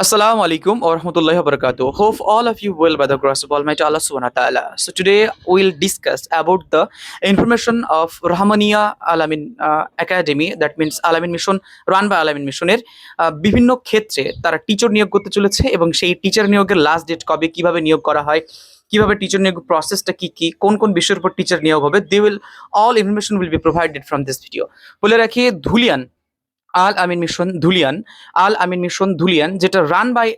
Assalamu alaikum wa rahmatullahi wa barakatuh. Hope all of you well by the grace of Almighty Allah subhanahu wa ta'ala. So today we'll discuss about the information of Rahmaniya Alamin uh, Academy that means Alamin Mission run by Alamin Missioner uh, বিভিন্ন ক্ষেত্রে তারা teacher নিয়োগ করতে চলেছে এবং সেই teacher নিয়োগের last date কবে কীভাবে নিয়োগ করা হয় কীভাবে টিচার নিয়োগ প্রসেসটা কি কি কোন কোন বিষয়ের উপর টিচার নিয়োগ হবে they will all information will be provided from this video বলে রাখি ধুলিয়ান আল আমিন মিশন ধুলিয়ান, আল আমিন মিশন ধুলিয়ান, যেটা run by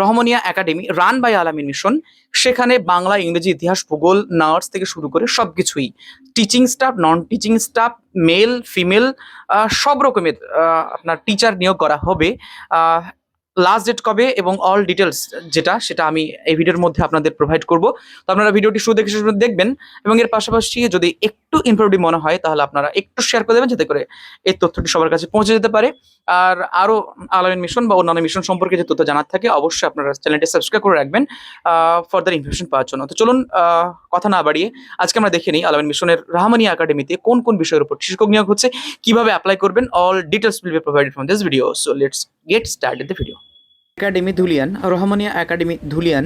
Rahmania academy, run by Al Amin mission, সেখানে বাংলা, ইংরেজি, ইতিহাস, ভূগোল, নার্স থেকে শুরু করে সব কিছুই teaching staff non teaching staff, male, female সব রকমের আপনার টিচার নিয়োগ করা হবে। লাস্ট ডেট কবে এবং অল ডিটেলস যেটা, সেটা আমি এই ভিডিওর মধ্যে আপনাদের প্রোভাইড করব। তো আপনারা ভিডিওটি শুরু দেখে শেষ দেখবেন এবং এর পাশাপাশি যদি একটু ইনফরমেটিভ মনে হয়, তাহলে আপনারা একটু শেয়ার করে দেবেন, যাতে করে এই তথ্যটি সবার কাছে পৌঁছে যেতে পারে। আর আরও আলামিন মিশন বা অন্যান্য মিশন সম্পর্কে যে তথ্য জানার থাকে, অবশ্যই আপনারা চ্যানেলটি সাবস্ক্রাইব করে রাখবেন ফার্দার ইনফরমেশন পাওয়ার জন্য। তো চলুন কথা না বাড়িয়ে আজকে আমরা দেখে নিই আলামিন মিশনের রাহমানি একাডেমিতে কোন কোন বিষয়ের উপর শিক্ষক নিয়োগ হচ্ছে, কীভাবে অ্যাপ্লাই করবেন all details will be provided from this video so let's get started the video academy Dhulian, Rahmania academy Dhulian,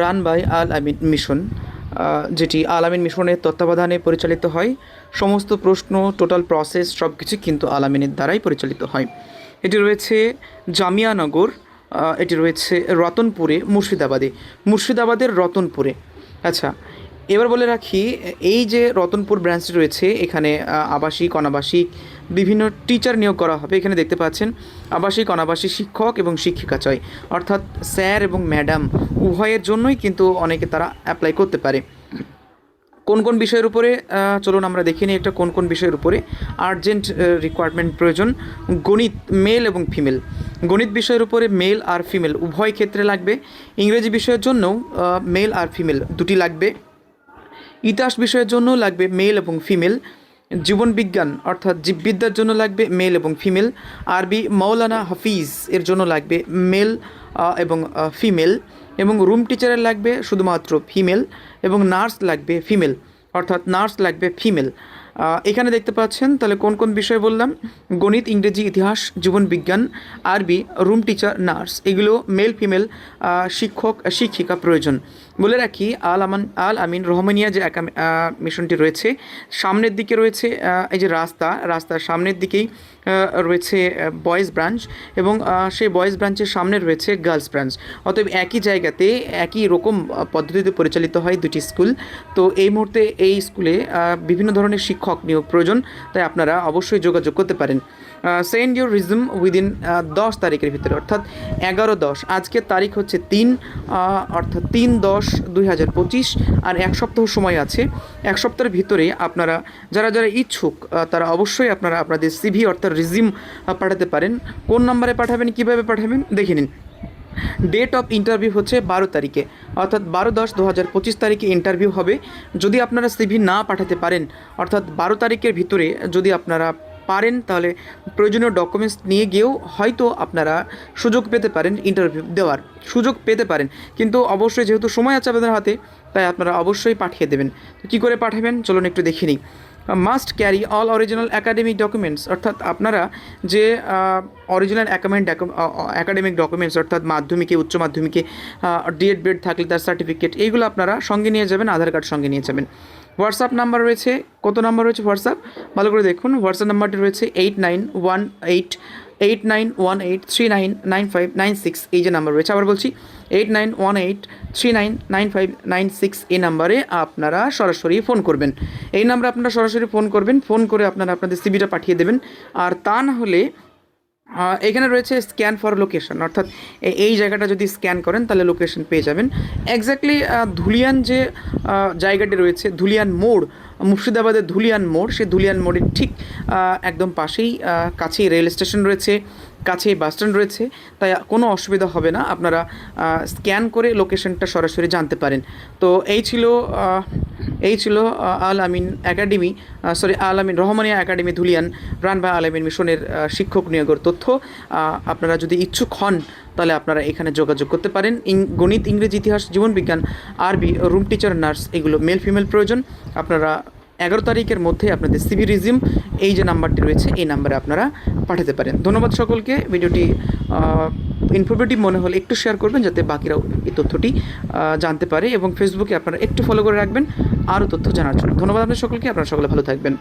run by Al Amin mission যেটি আল আমিন মিশনের তত্ত্বাবধানে পরিচালিত হয়। সমস্ত প্রশ্ন, টোটাল প্রসেস সব কিছু কিন্তু আল আমিনের দ্বারাই পরিচালিত হয়। এটি রয়েছে জামিয়ানগর এটি রয়েছে রতনপুরে, মুর্শিদাবাদে। মুর্শিদাবাদের রতনপুরে। আচ্ছা এবার বলে রাখি, এই যে রতনপুর ব্রাঞ্চটি রয়েছে, এখানে আবাসিক, অনাবাসিক বিভিন্ন টিচার নিয়োগ করা হবে। এখানে দেখতে পাচ্ছেন, আবাসিক, অনাবাসিক শিক্ষক এবং শিক্ষিকা চয় অর্থাৎ স্যার এবং ম্যাডাম, উভয়ের জন্যই কিন্তু অনেকে তারা অ্যাপ্লাই করতে পারে। কোন কোন বিষয়ের উপরে চলুন আমরা দেখে নিই একটা কোন কোন বিষয়ের উপরে। আর্জেন্ট রিকোয়ারমেন্ট প্রয়োজন, গণিত মেল এবং ফিমেল গণিত বিষয়ের উপরে মেল আর ফিমেল উভয় ক্ষেত্রে লাগবে। ইংরেজি বিষয়ের জন্যও মেল আর ফিমেল দুটি লাগবে। ইতিহাস বিষয়ের জন্য লাগবে মেল এবং ফিমেল জীবন বিজ্ঞান, অর্থাৎ জীববিদ্যার জন্য লাগবে মেল এবং ফিমেল। আরবি মৌলানা হাফিজ এর জন্য লাগবে মেল এবং ফিমেল। এবং রুম টিচারের লাগবে শুধুমাত্র ফিমেল এবং নার্স লাগবে ফিমেল, অর্থাৎ নার্স লাগবে ফিমেল। এখানে দেখতে পাচ্ছেন, তাহলে কোন কোন বিষয় বললাম? গণিত, ইংরেজি, ইতিহাস, জীবন বিজ্ঞান, আরবি, রুম টিচার, নার্স, এগুলো মেল, ফিমেল শিক্ষক, শিক্ষিকা প্রয়োজন। বলে রাখি, আল আমান, আল আমিন রহমানিয়া যে মিশনটি রয়েছে, সামনের দিকে রয়েছে এই যে রাস্তা, রাস্তার সামনের দিকেই রয়েছে বয়েজ ব্রাঞ্চ এবং সেই বয়েজ ব্রাঞ্চের সামনে রয়েছে গার্লস ব্রাঞ্চ অতএব একই জায়গাতে একই রকম পদ্ধতিতে পরিচালিত হয় দুটি স্কুল তো এই মুহূর্তে এই স্কুলে বিভিন্ন ধরনের শিক্ষক নিয়োগ প্রয়োজন, তাই আপনারা অবশ্যই যোগাযোগ করতে পারেন। সেন্ড ইউর রিজুম উইদিন দশ তারিখের ভিতরে, অর্থাৎ এগারো দশ। আজকের তারিখ হচ্ছে তিন অর্থাৎ তিন দশ দুই হাজার পঁচিশ, আর এক সপ্তাহ সময় আছে। এক সপ্তাহের ভিতরে আপনারা, যারা যারা ইচ্ছুক তারা অবশ্যই আপনারা আপনাদের সিভি অর্থাৎ রিজিম পাঠাতে পারেন। কোন নাম্বারে পাঠাবেন, কীভাবে পাঠাবেন, দেখে নিন। ডেট অফ ইন্টারভিউ হচ্ছে বারো তারিখে, অর্থাৎ বারো দশ দু হাজার পঁচিশ তারিখে ইন্টারভিউ হবে। যদি আপনারা সিভি না পাঠাতে পারেন, অর্থাৎ বারো তারিখের ভিতরে যদি আপনারা পারেন, তাহলে প্রয়োজনীয় ডকুমেন্টস নিয়ে গিয়েও হয়তো আপনারা সুযোগ পেতে পারেন ইন্টারভিউ দেওয়ার, সুযোগ পেতে পারেন। কিন্তু অবশ্যই যেহেতু সময় আছে আপনাদের হাতে, তাই আপনারা অবশ্যই পাঠিয়ে দেবেন। তো কী করে পাঠাবেন? চলুন একটু দেখে নিই। Must carry all original academic documents অর্থাৎ আপনারা যে অরিজিনাল অ্যাকামেন্ট অ্যাকাডেমিক ডকুমেন্টস অর্থাৎ মাধ্যমিকে, উচ্চ মাধ্যমিকে ডিএড বেড থাকলে তার সার্টিফিকেট এইগুলো আপনারা সঙ্গে নিয়ে যাবেন, আধার কার্ড সঙ্গে নিয়ে যাবেন। হোয়াটসঅ্যাপ নাম্বার রয়েছে, কত নাম্বার রয়েছে হোয়াটসঅ্যাপ? ভালো করে দেখুন, হোয়াটসঅ্যাপ নাম্বারটি রয়েছে eight nine one eight eight nine one eight three nine nine five nine six এই যে নাম্বার রয়েছে। আবার বলছি eight nine one eight three nine nine five nine six এই নাম্বারে আপনারা সরাসরি ফোন করবেন। এই নাম্বারে আপনারা সরাসরি ফোন করবেন, ফোন করে আপনারা আপনাদের সিবিটা পাঠিয়ে দেবেন। আর তা না হলে এখানে রয়েছে স্ক্যান ফর লোকেশন অর্থাৎ এই জায়গাটা যদি স্ক্যান করেন, তাহলে লোকেশন পেয়ে যাবেন। এক্স্যাক্টলি ধুলিয়ান যে জায়গাটি রয়েছে, ধুলিয়ান মোড়, মুর্শিদাবাদের ধুলিয়ান মোড় সেই ধুলিয়ান মোড়ের ঠিক একদম পাশেই কাছেই রেল স্টেশন রয়েছে, কাছেই বাস স্ট্যান্ড রয়েছে। তাই কোনো অসুবিধা হবে না, আপনারা স্ক্যান করে লোকেশনটা সরাসরি জানতে পারেন। তো এই ছিল এই ছিল Al Amin academy sorry Al Amin Rahmania academy Dhulian run by Al Amin মিশনের শিক্ষক নিয়োগের তথ্য। আপনারা যদি ইচ্ছুক হন, তাহলে আপনারা এখানে যোগাযোগ করতে পারেন। ইং- গণিত, ইংরেজি, ইতিহাস, জীবন বিজ্ঞান, আরবি, রুম টিচার, নার্স, এগুলো মেল ফিমেল প্রয়োজন। আপনারা এগারো তারিখের মধ্যে আপনাদের সিভি রিজিম, এই যে নাম্বারটি রয়েছে, এই নাম্বারে আপনারা পাঠাতে পারেন। ধন্যবাদ সকলকে। ভিডিওটি ইনফরমেটিভ মনে হলে একটু শেয়ার করবেন যাতে বাকিরাও এই তথ্যটি জানতে পারে এবং ফেসবুকে আপনারা একটু ফলো করে রাখবেন। আরও তথ্য জানার জন্য। ধন্যবাদ আপনার সকলকে। আপনারা সকলে ভালো থাকবেন।